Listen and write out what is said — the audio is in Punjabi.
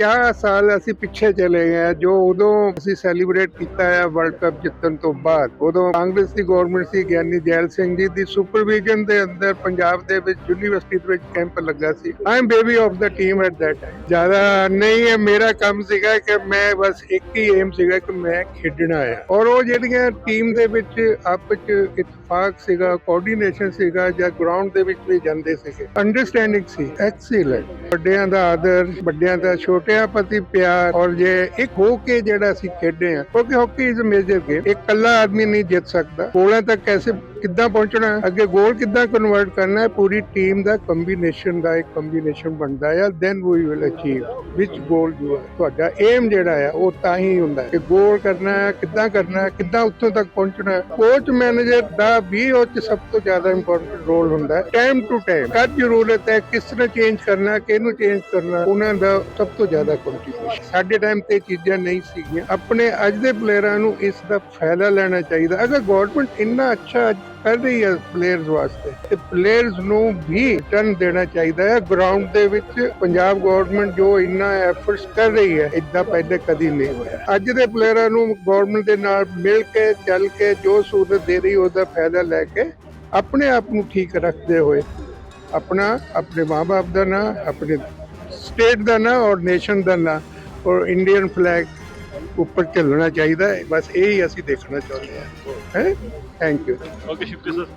50 ਸਾਲ ਅਸੀਂ ਪਿੱਛੇ ਚਲੇ ਗਏ ਜੋ ਉਦੋਂ ਅਸੀਂ ਸੈਲੀਬ੍ਰੇਟ ਕੀਤਾ ਹੈ ਵਰਲਡ ਕੱਪ ਜਿੱਤਣ ਤੋਂ ਬਾਅਦ। ਉਦੋਂ ਕਾਂਗਰਸ ਦੀ ਗਵਰਨਮੈਂਟ ਸੀ, ਗਿਆਨੀ ਜੈਲ ਸਿੰਘ ਜੀ ਦੀ ਸੁਪਰਵਿਜ਼ਨ ਦੇ ਅੰਦਰ ਪੰਜਾਬ ਦੇ ਵਿੱਚ ਯੂਨੀਵਰਸਿਟੀ ਦੇ ਵਿੱਚ ਕੈਂਪ ਲੱਗਾ ਸੀ। I baby of the team at that time ਜ਼ਿਆਦਾ ਨਹੀਂ ਹੈ, ਮੇਰਾ ਕੰਮ ਸੀਗਾ ਕਿ ਮੈਂ ਬਸ ਇੱਕ ਹੀ ਏਮ ਸੀਗਾ ਕਿ ਮੈਂ ਖੇਡਣਾ ਆ। ਔਰ ਉਹ ਜਿਹੜੀਆਂ ਟੀਮ ਦੇ ਵਿੱਚ ਆਪਸ ਚ ਇਤਫਾਕ ਸੀਗਾ ਕੋਆਰਡੀਨੇਸ਼ਨ ਸੀਗਾ ਜਾਂ ਗਰਾਊਂਡ ਦੇ ਵਿੱਚ ਵੀ ਜਾਂਦੇ ਸੀਗੇ। ਅੰਡਰਸਟੈਂਡਿੰਗ ਸੀ ਐਕਸੀਲੈਂਟ ਵੱਡਿਆਂ ਦਾ ਆਦਰ, ਵੱਡਿਆਂ ਦਾ ਛੋਟਿਆਂ ਪ੍ਰਤੀ ਪਿਆਰ ਔਰ ਜੇ ਇੱਕ ਹੋ ਕੇ ਜਿਹੜਾ ਅਸੀਂ ਖੇਡੇ ਆ ਕਿਉਂਕਿ ਹਾਕੀ ਇਜ਼ ਮੇਜਰ ਗੇਮ ਇੱਕ ਇਕੱਲਾ ਆਦਮੀ ਨਹੀਂ ਜਿੱਤ ਸਕਦਾ। ਕੋਲਾਂ ਤੱਕ ਕੈਸੇ ਕਿੱਦਾਂ ਪਹੁੰਚਣਾ ਹੈ, ਅੱਗੇ ਗੋਲ ਕਿੱਦਾਂ ਕਨਵਰਟ ਕਰਨਾ ਹੈ? ਪੂਰੀ ਟੀਮ ਦਾ ਕੰਬੀਨੇਸ਼ਨ ਦਾ ਇੱਕ ਕੰਬੀਨੇਸ਼ਨ ਬਣਦਾ ਹੈ। Then we will achieve which goal ਜੋ ਹੈ ਤੁਹਾਡਾ ਏਮ ਜਿਹੜਾ ਹੈ ਉਹ ਤਾਂ ਹੀ ਹੁੰਦਾ ਹੈ ਕਿ ਗੋਲ ਕਰਨਾ ਹੈ ਕਿੱਦਾਂ ਕਰਨਾ ਹੈ ਕਿੱਦਾਂ ਉੱਥੋਂ ਤੱਕ ਪਹੁੰਚਣਾ ਹੈ। ਕੋਚ ਮੈਨੇਜਰ ਦਾ ਵੀ ਉਹ 'ਚ ਸਭ ਤੋਂ ਜ਼ਿਆਦਾ ਇੰਪੋਰਟੈਂਟ ਰੋਲ ਹੁੰਦਾ ਹੈ। ਟਾਈਮ ਟੂ ਟਾਈਮ ਕਦ ਜ਼ਰੂਰਤ ਹੈ ਕਿਸ ਤਰ੍ਹਾਂ ਚੇਂਜ ਕਰਨਾ ਕਿਹਨੂੰ ਚੇਂਜ ਕਰਨਾ ਉਹਨਾਂ ਦਾ ਸਭ ਤੋਂ ਜ਼ਿਆਦਾ ਕੰਟਰੀਬਿਊਸ਼ਨ ਸਾਡੇ ਟਾਈਮ ਤੇ ਇਹ ਚੀਜ਼ਾਂ ਨਹੀਂ ਸੀਗੀਆਂ। ਆਪਣੇ ਅੱਜ ਦੇ ਪਲੇਅਰਾਂ ਨੂੰ ਇਸ ਦਾ ਫਾਇਦਾ ਲੈਣਾ ਚਾਹੀਦਾ। ਅਗਰ ਗਵਰਨਮੈਂਟ ਇੰਨਾ ਅੱਛਾ ਕਰ ਰਹੀ ਹੈ ਪਲੇਅਰਸ ਵਾਸਤੇ। ਤੇ ਪਲੇਅਰਸ ਨੂੰ ਵੀ ਟਨ ਦੇਣਾ ਚਾਹੀਦਾ ਹੈ। ਗਰਾਊਂਡ ਦੇ ਵਿੱਚ ਪੰਜਾਬ ਗਵਰਨਮੈਂਟ ਜੋ ਇੰਨਾ ਐਫਰਟਸ ਕਰ ਰਹੀ ਹੈ ਇਦਾਂ ਪਹਿਲੇ ਕਦੀ ਨਹੀਂ ਹੋਇਆ। ਅੱਜ ਦੇ ਪਲੇਅਰਾਂ ਨੂੰ ਗਵਰਨਮੈਂਟ ਦੇ ਨਾਲ ਮਿਲ ਕੇ, ਚੱਲ ਕੇ, ਜੋ ਸਹੂਲਤ ਦੇ ਰਹੀ, ਉਹਦਾ ਫਾਇਦਾ ਲੈ ਕੇ ਆਪਣੇ ਆਪ ਨੂੰ ਠੀਕ ਰੱਖਦੇ ਹੋਏ ਆਪਣਾ, ਆਪਣੇ ਮਾਪੇ ਦਾ ਨਾਂ, ਆਪਣੇ ਸਟੇਟ ਦਾ ਨਾਂ ਔਰ ਨੇਸ਼ਨ ਦਾ ਨਾਂ ਔਰ ਇੰਡੀਅਨ ਫਲੈਗ ਉੱਪਰ ਝੱਲਣਾ ਚਾਹੀਦਾ ਹੈ। ਬਸ ਇਹ ਹੀ ਅਸੀਂ ਦੇਖਣਾ ਚਾਹੁੰਦੇ ਹਾਂ। ਹੈ? ਥੈਂਕ ਯੂ ਓਕੇ ਸ਼ੁਕਰੀਆ ਸਰ